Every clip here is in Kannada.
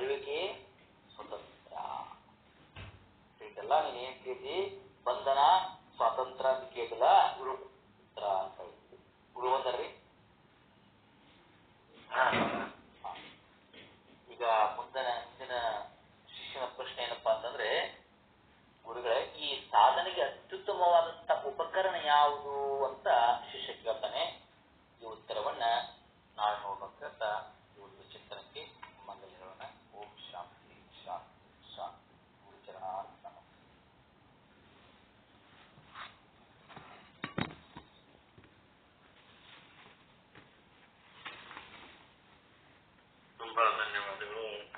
ಬರುವಿಕೆ ಸ್ವತಂತ್ರ. ಇದೆಲ್ಲ ನೀನು ಏನ್ ಕೇಳಿ ಬಂಧನ ಸ್ವಾತಂತ್ರ್ಯ ಅಂತ ಕೇಳಿಲ್ಲ ಗುರು ಪುತ್ರ ಅಂತ ಹೇಳ್ತೀವಿ ಗುರು. ಹಾ. ಈಗ ಮುಂದಿನ ಹಿಂದಿನ ಶಿಕ್ಷಣ ಪ್ರಶ್ನೆ ಏನಪ್ಪಾ ಅಂತಂದ್ರೆ ಗುರುಗಳೇ ಈ ಸಾಧನೆಗೆ ಅತ್ಯುತ್ತಮವಾದಂತ ಉಪಕರಣ ಯಾವುದು? brother, and they were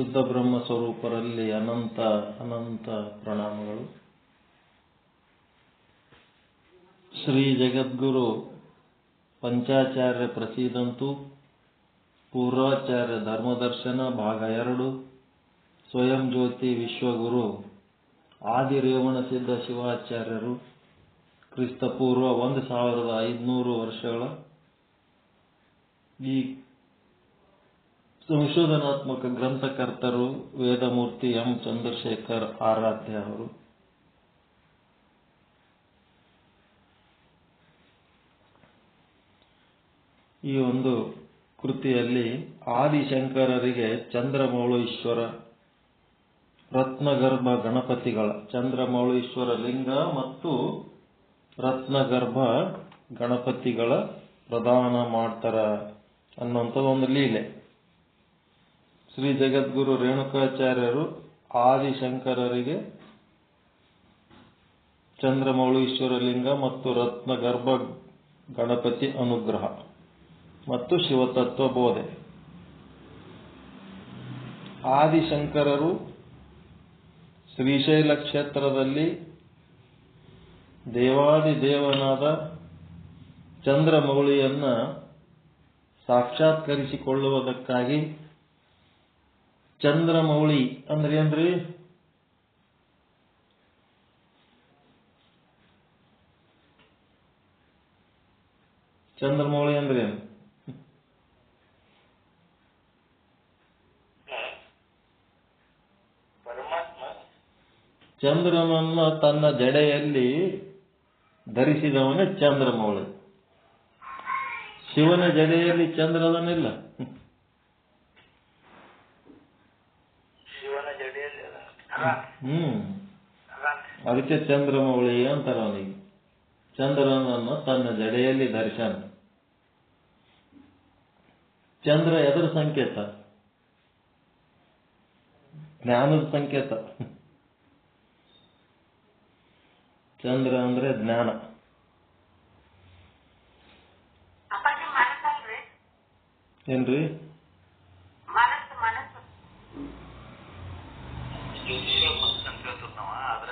ಶುದ್ಧ ಬ್ರಹ್ಮ ಸ್ವರೂಪರಲ್ಲಿ ಅನಂತ ಅನಂತ ಪ್ರಣಾಮಗಳು. ಶ್ರೀ ಜಗದ್ಗುರು ಪಂಚಾಚಾರ್ಯ ಪ್ರಸೀದಂತು, ಪೂರ್ವಾಚಾರ್ಯ ಧರ್ಮದರ್ಶನ ಭಾಗ ಎರಡು, ಸ್ವಯಂ ಜ್ಯೋತಿ ವಿಶ್ವಗುರು ಆದಿರೇವಣ ಸಿದ್ಧ ಶಿವಾಚಾರ್ಯರು, ಕ್ರಿಸ್ತಪೂರ್ವ ಒಂದು ಸಾವಿರದ ಐದುನೂರು ವರ್ಷಗಳ ಈ ಸಂಶೋಧನಾತ್ಮಕ ಗ್ರಂಥಕರ್ತರು ವೇದಮೂರ್ತಿ ಎಂ. ಚಂದ್ರಶೇಖರ್ ಆರಾಧ್ಯ ಅವರು. ಈ ಒಂದು ಕೃತಿಯಲ್ಲಿ ಆದಿಶಂಕರರಿಗೆ ಚಂದ್ರಮೌಳೀಶ್ವರ ರತ್ನಗರ್ಭ ಗಣಪತಿಗಳ ಚಂದ್ರಮೌಳೀಶ್ವರ ಲಿಂಗ ಮತ್ತು ರತ್ನಗರ್ಭ ಗಣಪತಿಗಳ ಪ್ರದಾನ ಮಾಡ್ತಾರ ಅನ್ನುವಂಥ ಒಂದು ಲೀಲೆ. ಶ್ರೀ ಜಗದ್ಗುರು ರೇಣುಕಾಚಾರ್ಯರು ಆದಿಶಂಕರರಿಗೆ ಚಂದ್ರಮೌಳೀಶ್ವರ ಲಿಂಗ ಮತ್ತು ರತ್ನಗರ್ಭ ಗಣಪತಿ ಅನುಗ್ರಹ ಮತ್ತು ಶಿವತತ್ವ ಬೋಧೆ. ಆದಿಶಂಕರರು ಶ್ರೀಶೈಲ ಕ್ಷೇತ್ರದಲ್ಲಿ ದೇವಾದಿದೇವನಾದ ಚಂದ್ರಮೌಳಿಯನ್ನ ಸಾಕ್ಷಾತ್ಕರಿಸಿಕೊಳ್ಳುವುದಕ್ಕಾಗಿ ಚಂದ್ರಮೌಳಿ ಅಂದ್ರೆ ಏನ್ರಿ? ಚಂದ್ರಮೌಳಿ ಅಂದ್ರೆ ಏನು? ಚಂದ್ರನನ್ನ ತನ್ನ ಜಡೆಯಲ್ಲಿ ಧರಿಸಿದವನೇ ಚಂದ್ರಮೌಳಿ. ಶಿವನ ಜಡೆಯಲ್ಲಿ ಚಂದ್ರದನಿಲ್ಲ ಶಿವನ ಜಡೆಯಲ್ಲಿ ಅದ ಹ್ಮ್. ಅದ ಅದಕ್ಕೆ ಚಂದ್ರಮೌಳಿ ಅಂತಾರ ಅವನಿಗೆ. ಚಂದ್ರನನ್ನು ತನ್ನ ಜಡೆಯಲ್ಲಿ ಧರಿಸಾನ ಚಂದ್ರ ಎದರ ಸಂಕೇತ. ಜ್ಞಾನದ ಸಂಕೇತ. ಚಂದ್ರ ಅಂದ್ರೆ ಜ್ಞಾನ. ಏನ್ರಿ? ಜ್ಯೋತಿಷ ಅಂತ ಹೇಳ್ತೀವಿ ನಾವು ಆದ್ರ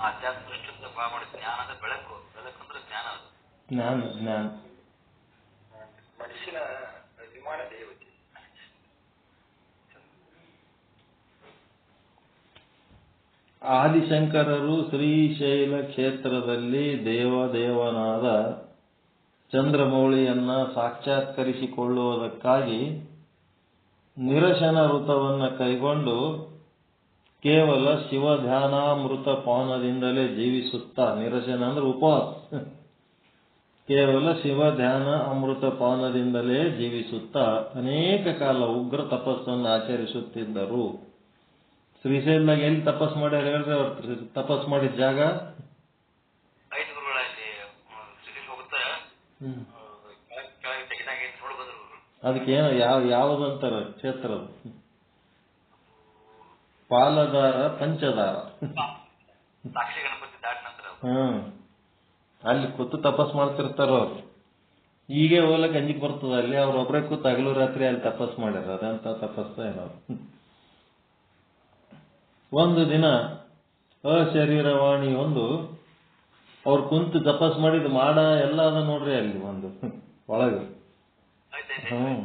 ಆಧ್ಯಾತ್ಮ ದೃಷ್ಟಿಯಿಂದ ಭಾಳ ಮಾಡಿ ಜ್ಞಾನ ಅಂದ್ರೆ ಬೆಳಕು ಬೆಳಕು ಅಂದ್ರೆ ಜ್ಞಾನ ಅದು. ಜ್ಞಾನ ಜ್ಞಾನ. ಮನುಷ್ಯನ ವಿಮಾನ ದೇವತೆ ಆದಿಶಂಕರರು ಶ್ರೀಶೈಲ ಕ್ಷೇತ್ರದಲ್ಲಿ ದೇವದೇವನಾದ ಚಂದ್ರಮೌಳಿಯನ್ನ ಸಾಕ್ಷಾತ್ಕರಿಸಿಕೊಳ್ಳುವುದಕ್ಕಾಗಿ ನಿರಶನ ವೃತವನ್ನು ಕೈಗೊಂಡು ಕೇವಲ ಶಿವ ಧ್ಯಾನಾಮೃತ ಪಾನದಿಂದಲೇ ಜೀವಿಸುತ್ತಾ ನಿರಸನ ಅಂದ್ರೆ ಉಪವಾಸ. ಕೇವಲ ಶಿವ ಧ್ಯಾನ ಅಮೃತ ಪಾನದಿಂದಲೇ ಜೀವಿಸುತ್ತಾ ಅನೇಕ ಕಾಲ ಉಗ್ರ ತಪಸ್ಸನ್ನು ಆಚರಿಸುತ್ತಿದ್ದರು. ಶ್ರೀಶೈಲದಾಗ ಎಲ್ಲಿ ತಪಸ್ ಮಾಡ್ಯಾರ ಹೇಳ್ರಿ ಅವ್ರ? ತಪಸ್ ಮಾಡಿದ ಜಾಗ? ಅದಕ್ಕೆ ಏನು ಯಾವ ಯಾವ್ದಂತಾರ ಕ್ಷೇತ್ರ ಅದು? ಪಾಲದಾರ ಪಂಚದಾರ. ಸಾಕ್ಷಿ ಗಣಪತಿ ದಾಟ ನಂತರ ಹ್ಮ್. ಅಲ್ಲಿ ಕೂತು ತಪಸ್ ಮಾಡ್ತಿರ್ತಾರ ಅವ್ರು. ಈಗ ಹೋಗ್ಲಕ್ ಅಂಜಿಕ್ ಬರ್ತದ. ಅಲ್ಲಿ ಅವ್ರ ಒಬ್ರೇ ಕೂತು ಹಗಲು ರಾತ್ರಿ ಅಲ್ಲಿ ತಪಸ್ ಮಾಡ್ಯಾರ. ಅದಂತ ತಪಸ್ಸ ಏನೋ. ಒಂದು ದಿನ ಅಶರೀರವಾಣಿ ಒಂದು ಅವ್ರು ಕುಂತು ತಪಸ್ ಮಾಡಿದ ಮಾಡ ಎಲ್ಲ ಅದ ನೋಡ್ರಿ ಅಲ್ಲಿ ಒಂದು. ಒಳಗೆ. ಹ್ಮ್.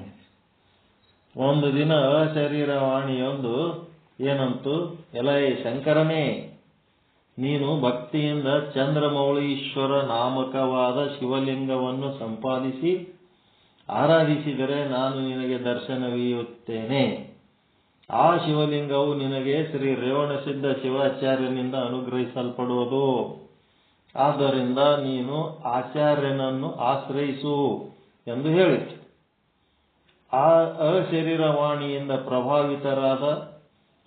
ಒಂದು ದಿನ ಅಶರೀರವಾಣಿಯೊಂದು ಏನಂತು? ಎಲೈ ಶಂಕರನೇ, ನೀನು ಭಕ್ತಿಯಿಂದ ಚಂದ್ರಮೌಳೀಶ್ವರ ನಾಮಕವಾದ ಶಿವಲಿಂಗವನ್ನು ಸಂಪಾದಿಸಿ ಆರಾಧಿಸಿದರೆ ನಾನು ನಿನಗೆ ದರ್ಶನವೀಯುತ್ತೇನೆ. ಆ ಶಿವಲಿಂಗವು ನಿನಗೆ ಶ್ರೀ ರೇವಣಸಿದ್ಧ ಶಿವಾಚಾರ್ಯನಿಂದ ಅನುಗ್ರಹಿಸಲ್ಪಡುವುದು. ಆದ್ದರಿಂದ ನೀನು ಆಚಾರ್ಯನನ್ನು ಆಶ್ರಯಿಸು ಎಂದು ಹೇಳಿತು. ಆ ಅಶರೀರವಾಣಿಯಿಂದ ಪ್ರಭಾವಿತರಾದ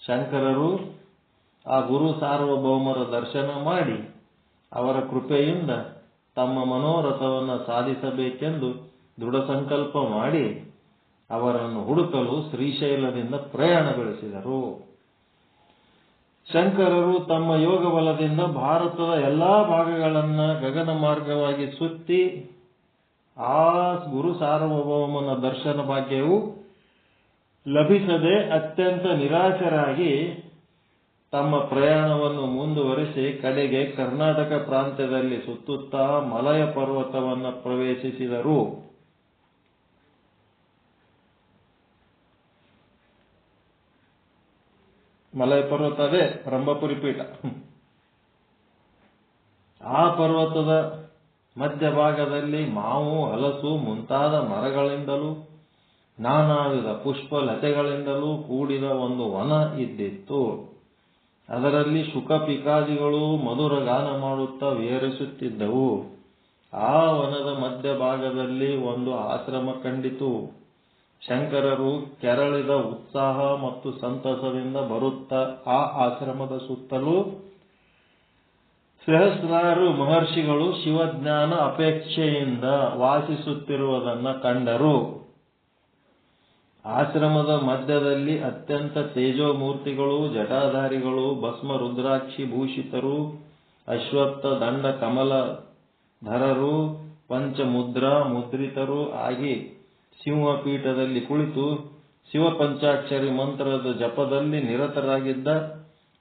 ಶಂಕರರು ಆ ಗುರು ಸಾರ್ವಭೌಮರ ದರ್ಶನ ಮಾಡಿ ಅವರ ಕೃಪೆಯಿಂದ ತಮ್ಮ ಮನೋರಥವನ್ನು ಸಾಧಿಸಬೇಕೆಂದು ದೃಢ ಸಂಕಲ್ಪ ಮಾಡಿ ಅವರನ್ನು ಹುಡುಕಲು ಶ್ರೀಶೈಲದಿಂದ ಪ್ರಯಾಣ ಬೆಳೆಸಿದರು. ಶಂಕರರು ತಮ್ಮ ಯೋಗ ಬಲದಿಂದ ಭಾರತದ ಎಲ್ಲಾ ಭಾಗಗಳನ್ನು ಗಗನ ಮಾರ್ಗವಾಗಿ ಸುತ್ತಿ ಆ ಗುರು ಸಾರ್ವಭೌಮನ ದರ್ಶನ ಭಾಗ್ಯವು ಲಭಿಸದೆ ಅತ್ಯಂತ ನಿರಾಶರಾಗಿ ತಮ್ಮ ಪ್ರಯಾಣವನ್ನು ಮುಂದುವರೆಸಿ ಕಡೆಗೆ ಕರ್ನಾಟಕ ಪ್ರಾಂತ್ಯದಲ್ಲಿ ಸುತ್ತುತ್ತಾ ಮಲಯ ಪರ್ವತವನ್ನು ಪ್ರವೇಶಿಸಿದರು. ಮಲಯ ಪರ್ವತವೇ ರಂಭಪುರಿ ಪೀಠ. ಆ ಪರ್ವತದ ಮಧ್ಯಭಾಗದಲ್ಲಿ ಮಾವು, ಹಲಸು ಮುಂತಾದ ಮರಗಳಿಂದಲೂ ನಾನಾ ವಿಧ ಪುಷ್ಪ ಲತೆಗಳಿಂದಲೂ ಕೂಡಿದ ಒಂದು ವನ ಇದ್ದಿತ್ತು. ಅದರಲ್ಲಿ ಶುಕ ಪಿಕಾದಿಗಳು ಮಧುರ ಗಾನ ಮಾಡುತ್ತಾ ವಿಹರಿಸುತ್ತಿದ್ದವು. ಆ ವನದ ಮಧ್ಯಭಾಗದಲ್ಲಿ ಒಂದು ಆಶ್ರಮ ಕಂಡಿತು. ಶಂಕರರು ಕೆರಳಿದ ಉತ್ಸಾಹ ಮತ್ತು ಸಂತಸದಿಂದ ಬರುತ್ತಾ ಆ ಆಶ್ರಮದ ಸುತ್ತಲೂ ಸಹಸ್ರಾರು ಮಹರ್ಷಿಗಳು ಶಿವಜ್ಞಾನ ಅಪೇಕ್ಷೆಯಿಂದ ವಾಸಿಸುತ್ತಿರುವುದನ್ನು ಕಂಡರು. ಆಶ್ರಮದ ಮಧ್ಯದಲ್ಲಿ ಅತ್ಯಂತ ತೇಜೋಮೂರ್ತಿಗಳು, ಜಟಾಧಾರಿಗಳು ಭಸ್ಮ ರುದ್ರಾಕ್ಷಿ ಭೂಷಿತರು, ಅಶ್ವತ್ಥ ದಂಡ ಕಮಲ ಧರರು ಪಂಚಮುದ್ರಾ ಮುದ್ರಿತರು ಆಗಿ ಸಿಂಹಪೀಠದಲ್ಲಿ ಕುಳಿತು ಶಿವ ಪಂಚಾಕ್ಷರಿ ಮಂತ್ರದ ಜಪದಲ್ಲಿ ನಿರತರಾಗಿದ್ದ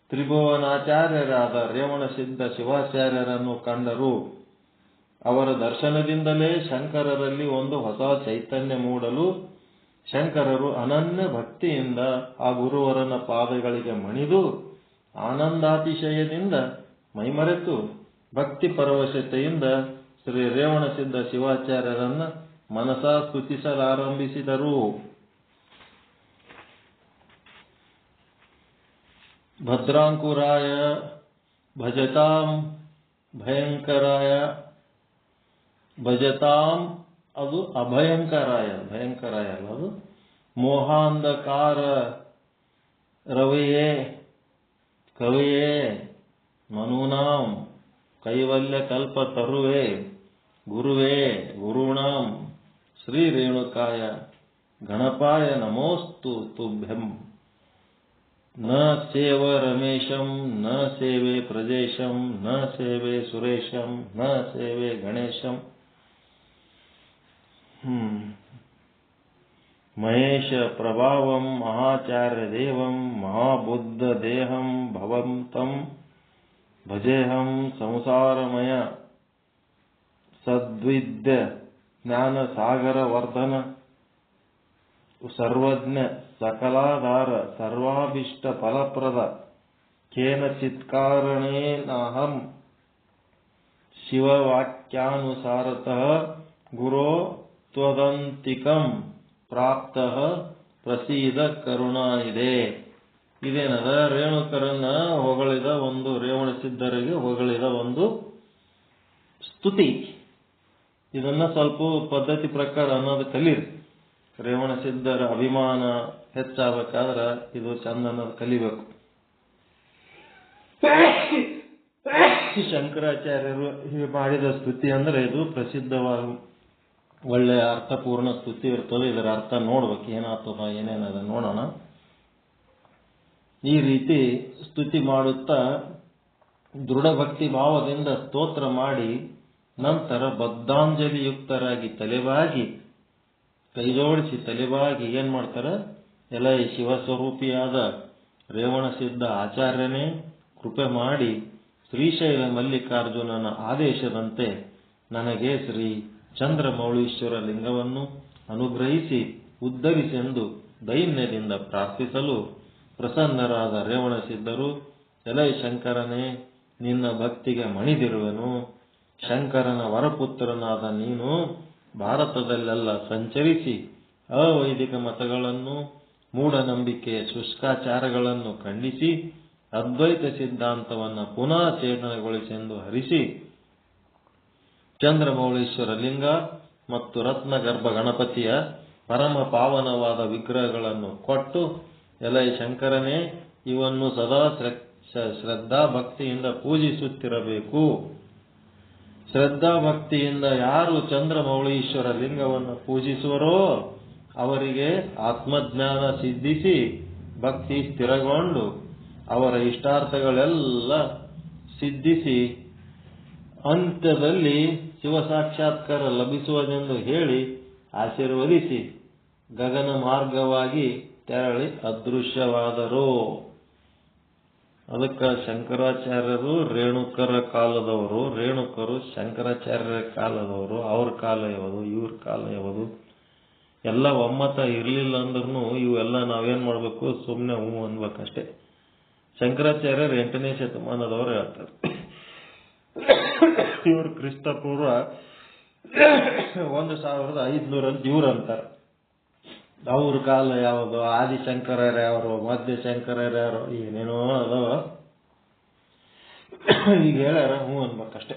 ತ್ರಿಭುವನಾಚಾರ್ಯರಾದ ರೇವಣಸಿದ್ಧ ಶಿವಾಚಾರ್ಯರನ್ನು ಕಂಡರು. ಅವರ ದರ್ಶನದಿಂದಲೇ ಶಂಕರರಲ್ಲಿ ಒಂದು ಹೊಸ ಚೈತನ್ಯ ಮೂಡಲು ಶಂಕರರು ಅನನ್ಯ ಭಕ್ತಿಯಿಂದ ಆ ಗುರುವರನ ಪಾದಗಳಿಗೆ ಮಣಿದು ಆನಂದಾತಿಶಯದಿಂದ ಮೈಮರೆತು ಭಕ್ತಿ ಪರವಶತೆಯಿಂದ ಶ್ರೀ ರೇವಣಸಿದ್ಧ ಶಿವಾಚಾರ್ಯರನ್ನ ಮನಸಾ ಸ್ತುತಿಸಲಾರಂಭಿಸಿದರು. ಭದ್ರಾಂಕುರಾಯ ಭಜತಾಂ ಭಯಂಕರಾಯ ಭಜತಾಂ ಅದು ಅಭಯಂಕರಾಯ ಭಯಂಕರಾಯ ಅಲ್ಲ ಅದು ಮೋಹಾಂಧಕಾರ ರವಿಯೇ, ಕವಿಯೇ, ಮನೂನಾಂ, ಕೈವಲ್ಯ ಕಲ್ಪ ತರುವೆ, ಗುರುವೇ, ಗುರುಣಾಂ, ಶ್ರೀ ರೇಣುಕಾಯ ಗಣಪಾಯ ನಮೋಸ್ತು ತುಭ್ಯಂ. ನ ಸೇವ ರಮೇಶಂ, ನ ಸೇವೆ ಪ್ರಜೇಶಂ, ನ ಸೇವೆ ಸುರೇಶಂ, ನ ಸೇವೆ ಗಣೇಶಂ. महेशप्रभावम् महाचार्यदेवम् महाबुद्धदेहम् भवन्तम् भजेऽहम् संसारमय सद्विद्यज्ञानसागरवर्धन सर्वाभीष्टफलप्रद। केनचित्कारणेनाहम् शिववाक्यानुसारतः गुरो ತ್ವದಂತಿಕಂ ಪ್ರಾಪ್ತ ಪ್ರಸೀದ ಕರುಣಾ ಇದೆ. ಇದೇನದ? ರೇಣುಕರನ್ನ ಹೊಗಳಿದ ಒಂದು ರೇವಣಸಿದ್ಧರಿಗೆ ಹೊಗಳಿದ ಒಂದು ಸ್ತುತಿ. ಇದನ್ನ ಸ್ವಲ್ಪ ಪದ್ಧತಿ ಪ್ರಕಾರ ಅನ್ನೋದು ಕಲೀರಿ. ರೇವಣಸಿದ್ಧರ ಅಭಿಮಾನ ಹೆಚ್ಚಾಗಬೇಕಾದ್ರ ಇದು ಚಂದ ಅನ್ನೋದು ಕಲಿಬೇಕು. ಶಂಕರಾಚಾರ್ಯರು ಮಾಡಿದ ಸ್ತುತಿ ಅಂದ್ರೆ ಇದು ಪ್ರಸಿದ್ಧವಾದ ಒಳ್ಳೆ ಅರ್ಥಪೂರ್ಣ ಸ್ತುತಿ ಇರ್ತದೆ, ಇದರ ಅರ್ಥ ನೋಡ್ಬೇಕು, ಏನಾಗ್ತದ ಏನೇನದ ನೋಡೋಣ. ಈ ರೀತಿ ಸ್ತುತಿ ಮಾಡುತ್ತಾ ದೃಢ ಭಕ್ತಿ ಭಾವದಿಂದ ಸ್ತೋತ್ರ ಮಾಡಿ, ನಂತರ ಬದ್ಧಾಂಜಲಿಯುಕ್ತರಾಗಿ ತಲೆಬಾಗಿ, ಕೈಜೋಡಿಸಿ ತಲೆಬಾಗಿ ಏನ್ ಮಾಡ್ತಾರೆ? ಎಲ್ಲ ಈ ಶಿವಸ್ವರೂಪಿಯಾದ ರೇವಣ ಸಿದ್ಧ ಆಚಾರ್ಯನೇ ಕೃಪೆ ಮಾಡಿ ಶ್ರೀಶೈಲ ಮಲ್ಲಿಕಾರ್ಜುನನ ಆದೇಶದಂತೆ ನನಗೆ ಶ್ರೀ ಚಂದ್ರಮೌಳೀಶ್ವರ ಲಿಂಗವನ್ನು ಅನುಗ್ರಹಿಸಿ ಉದ್ಧರಿಸೆಂದು ದೈನ್ಯದಿಂದ ಪ್ರಾರ್ಥಿಸಲು ಪ್ರಸನ್ನರಾದ ರೇವಣ ಸಿದ್ಧರು ಎಲೈ ಶಂಕರನೇ, ನಿನ್ನ ಭಕ್ತಿಗೆ ಮಣಿದಿರುವೆನು. ಶಂಕರನ ವರಪುತ್ರನಾದ ನೀನು ಭಾರತದಲ್ಲೆಲ್ಲ ಸಂಚರಿಸಿ ಅವೈದಿಕ ಮತಗಳನ್ನು ಮೂಢನಂಬಿಕೆಯ ಶುಷ್ಕಾಚಾರಗಳನ್ನು ಖಂಡಿಸಿ, ಅದ್ವೈತ ಸಿದ್ಧಾಂತವನ್ನು ಪುನಃ ಚೇತನಗೊಳಿಸೆಂದು ಹರಿಸಿ ಚಂದ್ರಮೌಳೀಶ್ವರ ಲಿಂಗ ಮತ್ತು ರತ್ನಗರ್ಭ ಗಣಪತಿಯ ಪರಮ ಪಾವನವಾದ ವಿಗ್ರಹಗಳನ್ನು ಕೊಟ್ಟು ಎಲೈ ಶಂಕರನೇ, ಇವನ್ನು ಸದಾ ಶ್ರದ್ಧಾ ಭಕ್ತಿಯಿಂದ ಪೂಜಿಸುತ್ತಿರಬೇಕು. ಶ್ರದ್ಧಾ ಭಕ್ತಿಯಿಂದ ಯಾರು ಚಂದ್ರಮೌಳೀಶ್ವರ ಲಿಂಗವನ್ನು ಪೂಜಿಸುವರೋ, ಅವರಿಗೆ ಆತ್ಮಜ್ಞಾನ ಸಿದ್ಧಿಸಿ ಭಕ್ತಿ ಸ್ಥಿರಗೊಂಡು ಅವರ ಇಷ್ಟಾರ್ಥಗಳೆಲ್ಲ ಸಿದ್ಧಿಸಿ, ಅಂತ್ಯದಲ್ಲಿ ಶಿವ ಸಾಕ್ಷಾತ್ಕಾರ ಲಭಿಸುವುದೆಂದು ಹೇಳಿ ಆಶೀರ್ವದಿಸಿ ಗಗನ ಮಾರ್ಗವಾಗಿ ತೆರಳಿ ಅದೃಶ್ಯವಾದರು. ಅದಕ್ಕೆ ಶಂಕರಾಚಾರ್ಯರು, ರೇಣುಕರ ಕಾಲದವರು, ರೇಣುಕರು, ಶಂಕರಾಚಾರ್ಯರ ಕಾಲದವರು, ಅವ್ರ ಕಾಲ ಯಾವುದು, ಇವ್ರ ಕಾಲ ಯಾವುದು, ಎಲ್ಲ ಒಮ್ಮತ ಇರಲಿಲ್ಲ ಅಂದ್ರೂ ಇವೆಲ್ಲ ನಾವೇನು ಮಾಡಬೇಕು ಸುಮ್ಮನೆ ಹ್ಞೂ ಅನ್ಬೇಕಷ್ಟೇ. ಶಂಕರಾಚಾರ್ಯರು ಎಂಟನೇ ಶತಮಾನದವರು ಹೇಳ್ತಾರೆ. ಇವರು ಕ್ರಿಸ್ತಪೂರ್ವ ಒಂದು ಸಾವಿರದ ಐದ್ನೂರಲ್ಲಿ ಇವ್ರು ಅಂತಾರೆ. ಅವ್ರ ಕಾಲ ಯಾವುದು? ಆದಿಶಂಕರ ಯಾರು? ಮಧ್ಯ ಶಂಕರರು ಯಾರು? ಏನೇನೋ ಅದಾವ ಈಗ ಹೇಳ್ಯಾರ, ಹ್ಞೂ ಅನ್ಬೇಕಷ್ಟೇ.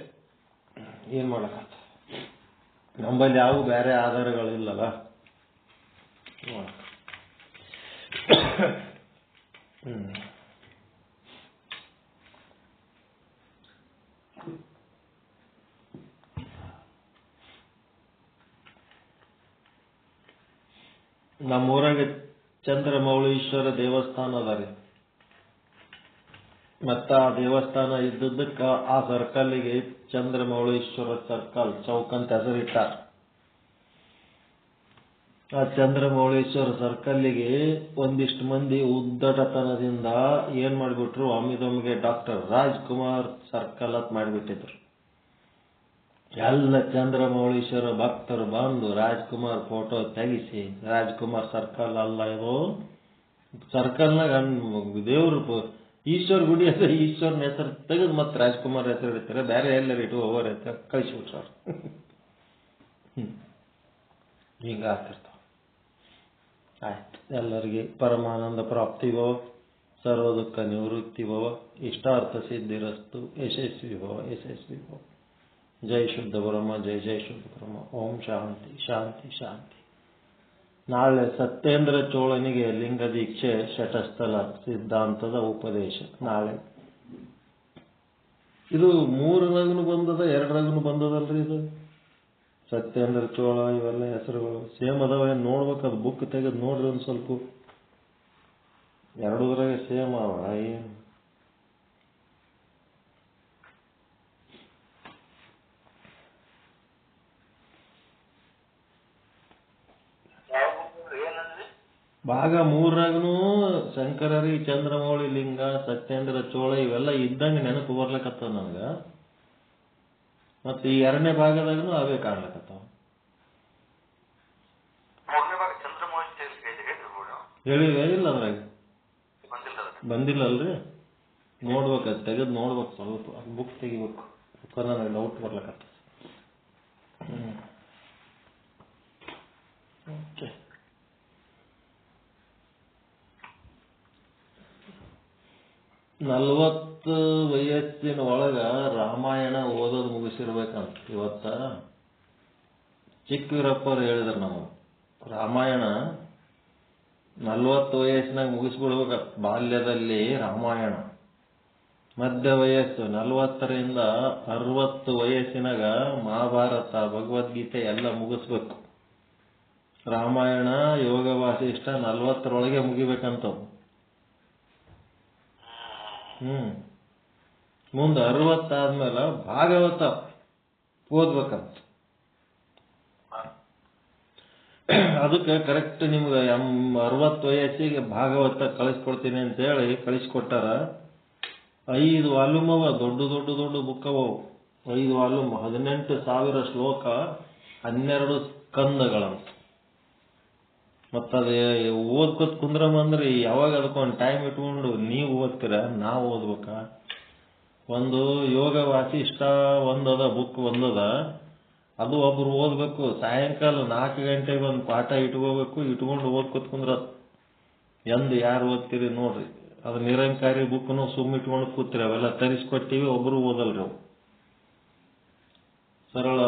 ಏನ್ ಮಾಡಕತ್ತ ನಮ್ಮಲ್ಲಿ ಯಾವ ಬೇರೆ ಆಧಾರಗಳಿಲ್ಲಲ್ಲ. ನೋಡ. ನಮ್ಮೂರಾಗ ಚಂದ್ರಮೌಳೀಶ್ವರ ದೇವಸ್ಥಾನ ಅದ ರೀ. ಮತ್ತ ಆ ದೇವಸ್ಥಾನ ಇದ್ದದಕ್ಕ ಆ ಸರ್ಕಲ್ಗೆ ಚಂದ್ರಮೌಳೀಶ್ವರ ಸರ್ಕಲ್ ಚೌಕ್ ಅಂತ ಹೆಸರಿಟ್ಟಾರ. ಆ ಚಂದ್ರಮೌಳೇಶ್ವರ ಸರ್ಕಲ್ಲಿಗೆ ಒಂದಿಷ್ಟು ಮಂದಿ ಉದ್ದಟತನದಿಂದ ಏನ್ ಮಾಡಿಬಿಟ್ರು ಒಮ್ಮಿದೊಮ್ಮಿಗೆ ಡಾಕ್ಟರ್ ರಾಜ್ಕುಮಾರ್ ಸರ್ಕಲ್ ಅಂತ ಮಾಡಿಬಿಟ್ಟಿದ್ರು. ಎಲ್ಲ ಚಂದ್ರಮೌಳೀಶ್ವರ ಭಕ್ತರು ಬಂದು ರಾಜ್ಕುಮಾರ್ ಫೋಟೋ ತೆಗಿಸಿ, ರಾಜ್ಕುಮಾರ್ ಸರ್ಕಲ್ ಅಲ್ಲ ಇದು? ಸರ್ಕಲ್ನಾಗ ದೇವ್ರ ಈಶ್ವರ್ ಗುಡಿ ಅಂದ್ರೆ ಈಶ್ವರನ ಹೆಸರು ತೆಗೆದು ಮತ್ತೆ ರಾಜ್ಕುಮಾರ್ ಹೆಸರು ಇಡ್ತಾರೆ. ಬೇರೆ ಎಲ್ಲರೂ ಇಟ್ಟು ಹೋಗೋರ್ ಹೆಸರು ಕಳಿಸ್ಬಿಟ್ರ ಹಿಂಗ ಆಗ್ತಿರ್ತಾವ ಆಯ್ತು. ಎಲ್ಲರಿಗೆ ಪರಮಾನಂದ ಪ್ರಾಪ್ತಿವೋ ಸರ್ವ ದುಃಖ ನಿವೃತ್ತಿಗೋ ಇಷ್ಟಾರ್ಥ ಸಿದ್ಧಿರಸ್ತು ಯಶಸ್ವಿ ಭವ ಯಶಸ್ವಿ ಭವ. ಜೈ ಶುದ್ಧ ಬ್ರಹ್ಮ ಜೈ ಜೈ ಶುದ್ಧ ಬ್ರಹ್ಮ ಓಂ ಶಾಂತಿ ಶಾಂತಿ ಶಾಂತಿ. ನಾಳೆ ಸತ್ಯೇಂದ್ರ ಚೋಳನಿಗೆ ಲಿಂಗ ದೀಕ್ಷೆ ಶಟಸ್ಥಲ ಸಿದ್ಧಾಂತದ ಉಪದೇಶ. ನಾಳೆ. ಇದು ಮೂರರಾಗನು ಬಂದದ ಎರಡರಾಗನು ಬಂದದಲ್ರಿ ಇದು? ಸತ್ಯೇಂದ್ರ ಚೋಳ, ಇವೆಲ್ಲ ಹೆಸರುಗಳು. ಸೇಮ್ ಅದಾವ, ಏನ್ ನೋಡ್ಬೇಕು, ಅದು ಬುಕ್ ತೆಗೆದು ನೋಡ್ರಿ ಒಂದು ಸ್ವಲ್ಪ. ಎರಡೂದ್ರಾಗ ಸೇಮ್ ಅವ, ಏನ್? ಭಾಗ ಮೂರಾಗನು ಶಂಕರರಿ ಚಂದ್ರಮೌಳಿ ಲಿಂಗ ಸತ್ಯೇಂದ್ರ ಚೋಳ ಇವೆಲ್ಲ ಇದ್ದಂಗೆ ನೆನಪು ಬರ್ಲಕತ್ತವ ನನಗ. ಮತ್ತೆ ಈ ಎರಡನೇ ಭಾಗದಾಗನು ಅವೇ ಕಾಣ್ಲಕತ್ತಾವ. ಹೇಳಿ ಹೇಳಿಲ್ಲ ಹೇಳಿವೆ ಇಲ್ಲ ಅದ್ರಾಗ. ಬಂದಿಲ್ಲ ಅಲ್ರಿ ಬಂದಿಲ್ಲಲ್ರಿ? ನೋಡ್ಬೇಕು ಅದು ತೆಗೆದು ನೋಡ್ಬೇಕು ಸ್ವಲ್ಪ. ಬುಕ್ ತೆಗಿಬೇಕು. ಔಟ್ ನನಗೆ ಡೌಟ್ ಬರ್ಲಕತ್ತ ಹ್ಮ್. ಓಕೆ ನಲ್ವತ್ತು ವಯಸ್ಸಿನ ಒಳಗ ರಾಮಾಯಣ ಓದೋದು ಮುಗಿಸಿರ್ಬೇಕಂತ. ಇವತ್ತ ಚಿಕ್ಕ ಹೇಳಿದ್ರು ನಾವು ರಾಮಾಯಣ ನಲ್ವತ್ತು ವಯಸ್ಸಿನಾಗ ಮುಗಿಸ್ಬಿಡ್ಬೇಕ ಬಾಲ್ಯದಲ್ಲಿ ರಾಮಾಯಣ, ಮಧ್ಯ ವಯಸ್ಸು ನಲವತ್ತರಿಂದ ಅರವತ್ತು ವಯಸ್ಸಿನಾಗ ಮಹಾಭಾರತ, ಭಗವದ್ಗೀತೆ ಎಲ್ಲ ಮುಗಿಸ್ಬೇಕು. ರಾಮಾಯಣ ಯೋಗ ವಾಸಿಷ್ಠ ನಲವತ್ತರೊಳಗೆ ಮುಗಿಬೇಕಂತವು ಹ್ಮ್. ಮುಂದೆ ಅರವತ್ತಾದ್ಮೇಲೆ ಭಾಗವತ ಓದ್ಬೇಕಂತ. ಅದಕ್ಕೆ ಕರೆಕ್ಟ್ ನಿಮ್ಗೆ ಎಂ ಅರವತ್ತು ವಯಸ್ಸಿಗೆ ಭಾಗವತ ಕಳಿಸ್ಕೊಡ್ತೀನಿ ಅಂತ ಹೇಳಿ ಕಳಿಸ್ಕೊಟ್ಟಾರ. ಐದು ವಾಲ್ಯೂಮ್ ಅವ, ದೊಡ್ಡ ದೊಡ್ಡ ದೊಡ್ಡ ಬುಕ್ ಅವ. ಐದು ವಾಲ್ಯೂಮ್, ಹದಿನೆಂಟು ಸಾವಿರ ಶ್ಲೋಕ, ಹನ್ನೆರಡು ಸ್ಕಂದಗಳಂತ. ಮತ್ತದ ಓದ್ಕೋತ ಕುಂದ್ರಮ ಅಂದ್ರೆ ಯಾವಾಗ ಅದಕ್ಕೊಂದು ಟೈಮ್ ಇಟ್ಕೊಂಡು ನೀವು ಓದ್ತೀರ, ನಾವು ಓದ್ಬೇಕಾ. ಒಂದು ಯೋಗ ವಾಸಿಷ್ಠ ಒಂದದ ಬುಕ್ ಒಂದದ ಅದು. ಒಬ್ರು ಓದ್ಬೇಕು, ಸಾಯಂಕಾಲ ನಾಲ್ಕು ಗಂಟೆಗೆ ಒಂದು ಪಾಠ ಇಟ್ಕೋಬೇಕು, ಇಟ್ಕೊಂಡು ಓದ್ಕೋತ ಕುಂದ್ರ ಎಂದ್ ಯಾರು ಓದ್ತೀರಿ ನೋಡ್ರಿ. ಅದು ನಿರಂಕಾರಿ ಬುಕ್ನು ಸುಮ್ಮ ಇಟ್ಕೊಂಡು ಕೂತ್ರಿ, ಅವೆಲ್ಲ ತರಿಸ್ಕೊಟ್ಟಿವಿ, ಒಬ್ರು ಓದಲ್ರಿ ಅವು. ಸರಳ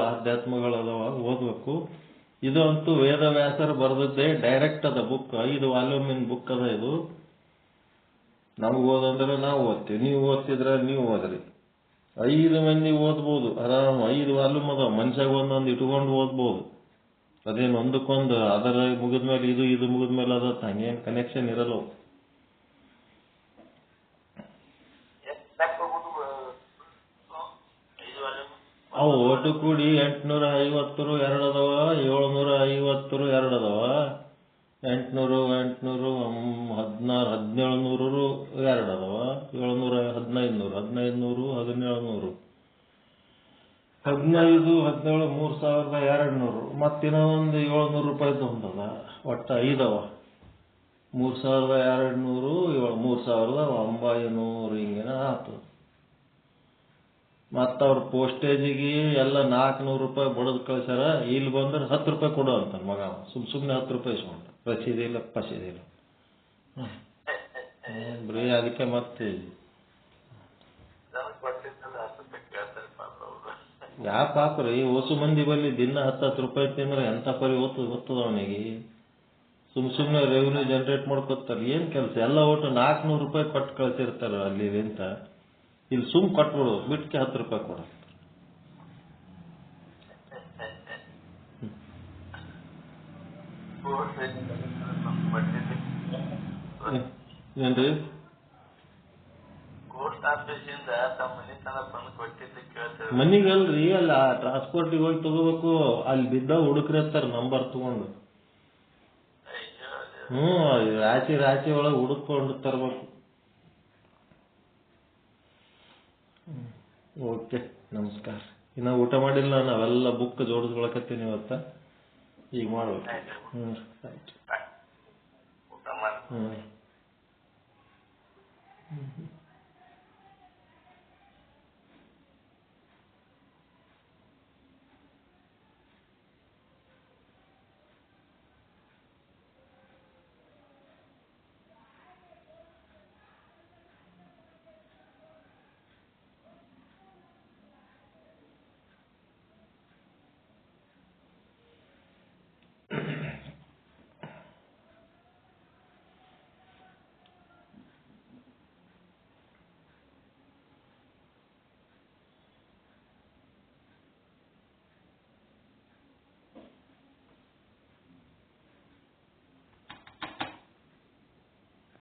ಅದಾವ, ಓದ್ಬೇಕು. ಇದು ಅಂತೂ ವೇದವ್ಯಾಸರು ಬರೆದದ್ದೇ ಡೈರೆಕ್ಟ್ ಅದ ಬುಕ್ ಐದು ವಾಲ್ಯೂಮಿನ ಬುಕ್ ಅದ ಇದು. ನಮ್ಗೆ ಓದಂದ್ರೆ ನಾವು ಓದ್ತೀವಿ, ನೀವು ಓದ್ತಿದ್ರೆ ನೀವು ಓದ್ರಿ. ಐದು ಮಂದಿ ಓದ್ಬೋದು, ಆರಾಮ್ ಐದು ವಾಲ್ಯೂಮ್ ಅದ ಮನುಷ್ಯಾಗ ಒಂದೊಂದು ಇಟ್ಕೊಂಡು ಓದ್ಬೋದು. ಅದೇನು ಒಂದಕ್ಕೊಂದು ಅದರ ಮುಗಿದ್ಮೇಲೆ ಇದು ಇದು ಮುಗಿದ್ಮೇಲೆ ಅದ, ಹಂಗೇನು ಕನೆಕ್ಷನ್ ಇರಲ್ಲ. ಅವು. ಒಟ್ಟು ಕೂಡಿ ಎಂಟ್ನೂರ ಐವತ್ತರು ಎರಡು ಅದಾವ ಏಳ್ನೂರ ಐವತ್ತರು ಎರಡು ಅದಾವ ಎಂಟ್ನೂರು ಎಂಟ್ನೂರು ಹದಿನಾರು ಹದಿನೇಳು ನೂರು ಎರಡು ಅದಾವ ಏಳ್ನೂರ ಹದಿನೈದು ನೂರು ಹದಿನೈದು ನೂರು ಹದಿನೇಳು ನೂರು ಹದಿನೈದು, ಹದಿನೇಳು, ಮೂರು ಸಾವಿರದ ಎರಡು ನೂರು ಮತ್ತಿನ್ನ ಒಂದು ಏಳ್ನೂರು ರೂಪಾಯಿ ತೊಂದದ ಒಟ್ಟು ಐದವ. ಮೂರು ಸಾವಿರದ ಎರಡು ನೂರು ಏಳು, ಮೂರು ಸಾವಿರದ ಒಂಬೈನೂರು ಹಿಂಗೇನ ಆತು. ಮತ್ತ ಅವ್ರ ಪೋಸ್ಟೇಜಿಗೆ ಎಲ್ಲ ನಾಲ್ಕುನೂರು ರೂಪಾಯಿ ಬಡದು ಕಳ್ಸ್ಯಾರ ಇಲ್ಲಿ ಬಂದ್ರೆ ಹತ್ತು ರೂಪಾಯಿ ಕೊಡು ಅಂತ ಮಗ ಅವ. ಸುಮ್ ಸುಮ್ನೆ ಹತ್ತು ರೂಪಾಯಿ ಇಸ್ಕೊಂಡ. ರಸೀದಿ ಇಲ್ಲ ಪಸೀದಿ ಇಲ್ಲ. ಬರೀ ಅದಕ್ಕೆ ಮತ್ತೆ. ಯಾ ಪಾಪ ರೀ ಓಸು ಮಂದಿ ಬಲ್ಲಿ ದಿನ ಹತ್ತು ಹತ್ತು ರೂಪಾಯಿ ತಿಂದ್ರೆ ಎಂತ ಪರಿ ಓದ್ತದ ಗೊತ್ತದ ಅವನಿಗೆ? ಸುಮ್ ಸುಮ್ಮನೆ ರೆವಿನ್ಯೂ ಜನರೇಟ್ ಮಾಡ್ಕೊತಾರೆ ಏನ್ ಕೆಲಸ? ಎಲ್ಲ ಒಟ್ಟು ನಾಲ್ಕುನೂರು ರೂಪಾಯಿ ಕೊಟ್ಟು ಕಳ್ಸಿರ್ತಾರ ಅಲ್ಲಿ ಅಂತ. ಇಲ್ಲಿ ಸುಮ್ ಕೊಟ್ಬಿಡು, ಬಿಟ್ಕೆ ಹತ್ತು ರೂಪಾಯಿ ಕೊಡ. ಮನಿಗಲ್ರಿ, ಅಲ್ಲ ಟ್ರಾನ್ಸ್ಪೋರ್ಟಿಗೆ ಹೋಗಿ ತಗೋಬೇಕು, ಅಲ್ಲಿ ಬಿದ್ದ ಹುಡುಕ್ರಿ ಅಂತಾರ ನಂಬರ್ ತಗೊಂಡು. ಹ್ಮ್ ರಾಶಿ ರಾಶಿ ಒಳಗೆ ಹುಡುಕೊಂಡು ತರ್ಬೇಕು. ಓಕೆ ನಮಸ್ಕಾರ. ಇನ್ನ ಊಟ ಮಾಡಿಲ್ಲ ನಾವೆಲ್ಲ ಬುಕ್ ಜೋಡಿಸ್ಕೊಳಕತ್ತೀನಿ ಇವತ್ತ. ಈಗ ಮಾಡ್ಬೇಕು. ಹ್ಞೂ ಆಯ್ತು. ಊಟ ಮಾಡಿ. ಹ್ಮ್.